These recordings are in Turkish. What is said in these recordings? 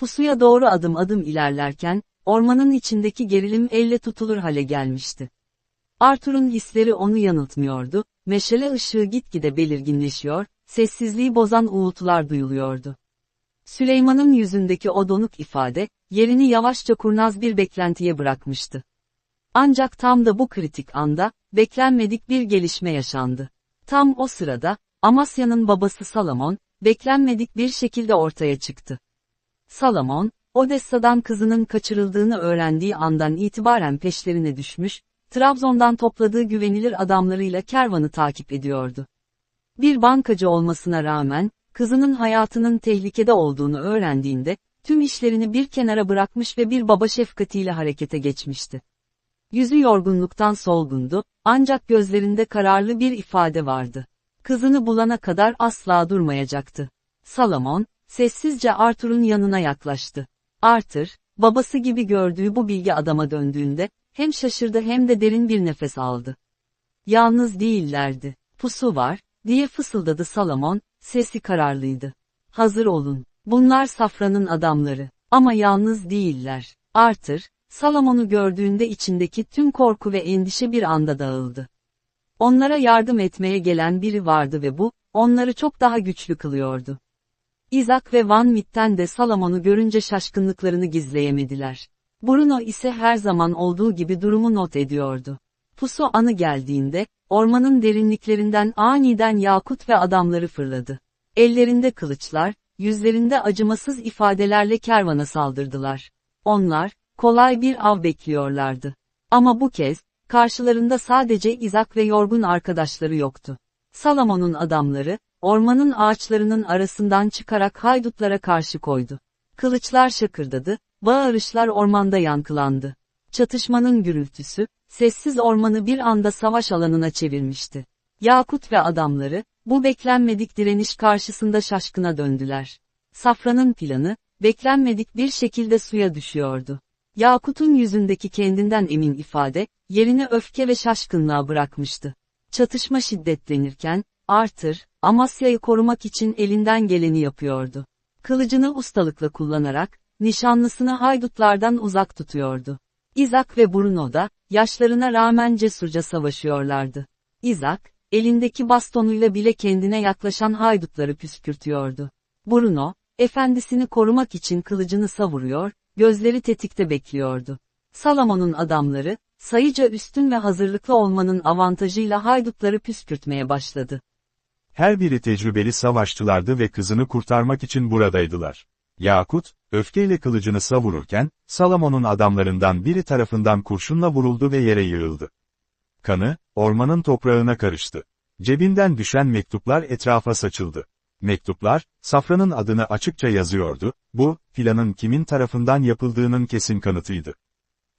Pusuya doğru adım adım ilerlerken, ormanın içindeki gerilim elle tutulur hale gelmişti. Arthur'un hisleri onu yanıltmıyordu, meşale ışığı gitgide belirginleşiyor, sessizliği bozan uğultular duyuluyordu. Süleyman'ın yüzündeki o donuk ifade, yerini yavaşça kurnaz bir beklentiye bırakmıştı. Ancak tam da bu kritik anda, beklenmedik bir gelişme yaşandı. Tam o sırada, Amasya'nın babası Salamon, beklenmedik bir şekilde ortaya çıktı. Salamon, Odessa'dan kızının kaçırıldığını öğrendiği andan itibaren peşlerine düşmüş, Trabzon'dan topladığı güvenilir adamlarıyla kervanı takip ediyordu. Bir bankacı olmasına rağmen, kızının hayatının tehlikede olduğunu öğrendiğinde, tüm işlerini bir kenara bırakmış ve bir baba şefkatiyle harekete geçmişti. Yüzü yorgunluktan solgundu, ancak gözlerinde kararlı bir ifade vardı. Kızını bulana kadar asla durmayacaktı. Salomon, sessizce Arthur'un yanına yaklaştı. Arthur, babası gibi gördüğü bu bilgi adama döndüğünde, hem şaşırdı hem de derin bir nefes aldı. Yalnız değillerdi. Pusu var, diye fısıldadı Salomon, sesi kararlıydı. Hazır olun. Bunlar Safran'ın adamları. Ama yalnız değiller. Arthur, Salomon'u gördüğünde içindeki tüm korku ve endişe bir anda dağıldı. Onlara yardım etmeye gelen biri vardı ve bu, onları çok daha güçlü kılıyordu. Isaac ve Van Mitten de Salomon'u görünce şaşkınlıklarını gizleyemediler. Bruno ise her zaman olduğu gibi durumu not ediyordu. Pusu anı geldiğinde, ormanın derinliklerinden aniden Yakut ve adamları fırladı. Ellerinde kılıçlar, yüzlerinde acımasız ifadelerle kervana saldırdılar. Onlar, kolay bir av bekliyorlardı. Ama bu kez, karşılarında sadece İzak ve yorgun arkadaşları yoktu. Salamon'un adamları, ormanın ağaçlarının arasından çıkarak haydutlara karşı koydu. Kılıçlar şakırdadı, bağırışlar ormanda yankılandı. Çatışmanın gürültüsü, sessiz ormanı bir anda savaş alanına çevirmişti. Yakut ve adamları, bu beklenmedik direniş karşısında şaşkına döndüler. Safranın planı, beklenmedik bir şekilde suya düşüyordu. Yakut'un yüzündeki kendinden emin ifade, yerini öfke ve şaşkınlığa bırakmıştı. Çatışma şiddetlenirken, Arthur, Amasya'yı korumak için elinden geleni yapıyordu. Kılıcını ustalıkla kullanarak, nişanlısını haydutlardan uzak tutuyordu. Isaac ve Bruno da, yaşlarına rağmen cesurca savaşıyorlardı. Isaac, elindeki bastonuyla bile kendine yaklaşan haydutları püskürtüyordu. Bruno, efendisini korumak için kılıcını savuruyor, gözleri tetikte bekliyordu. Salamon'un adamları, sayıca üstün ve hazırlıklı olmanın avantajıyla haydutları püskürtmeye başladı. Her biri tecrübeli savaşçılardı ve kızını kurtarmak için buradaydılar. Yakut, öfkeyle kılıcını savururken, Salamon'un adamlarından biri tarafından kurşunla vuruldu ve yere yığıldı. Kanı, ormanın toprağına karıştı. Cebinden düşen mektuplar etrafa saçıldı. Mektuplar, Safran'ın adını açıkça yazıyordu, bu, planın kimin tarafından yapıldığının kesin kanıtıydı.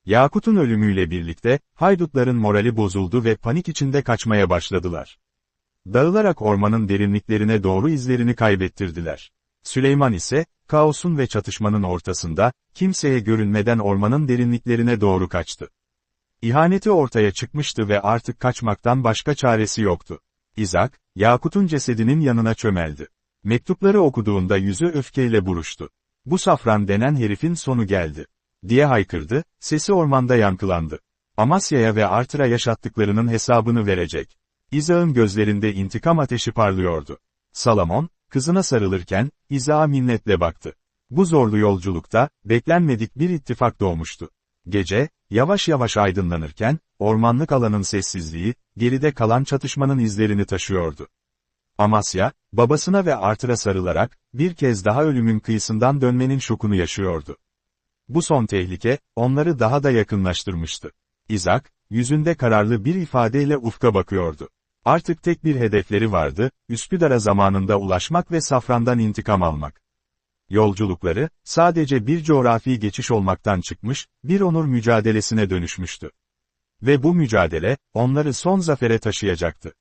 Yakut'un ölümüyle birlikte, haydutların morali bozuldu ve panik içinde kaçmaya başladılar. Dağılarak ormanın derinliklerine doğru izlerini kaybettirdiler. Süleyman ise, kaosun ve çatışmanın ortasında, kimseye görünmeden ormanın derinliklerine doğru kaçtı. İhaneti ortaya çıkmıştı ve artık kaçmaktan başka çaresi yoktu. İzak, Yakut'un cesedinin yanına çömeldi. Mektupları okuduğunda yüzü öfkeyle buruştu. Bu safran denen herifin sonu geldi. Diye haykırdı, sesi ormanda yankılandı. Amasya'ya ve Artır'a yaşattıklarının hesabını verecek. İzak'ın gözlerinde intikam ateşi parlıyordu. Salamon, kızına sarılırken, İzak'a minnetle baktı. Bu zorlu yolculukta, beklenmedik bir ittifak doğmuştu. Gece, yavaş yavaş aydınlanırken, ormanlık alanın sessizliği, geride kalan çatışmanın izlerini taşıyordu. Amasya, babasına ve Artır'a sarılarak, bir kez daha ölümün kıyısından dönmenin şokunu yaşıyordu. Bu son tehlike, onları daha da yakınlaştırmıştı. İzak, yüzünde kararlı bir ifadeyle ufka bakıyordu. Artık tek bir hedefleri vardı, Üsküdar'a zamanında ulaşmak ve Safran'dan intikam almak. Yolculukları, sadece bir coğrafi geçiş olmaktan çıkmış, bir onur mücadelesine dönüşmüştü. Ve bu mücadele, onları son zafere taşıyacaktı.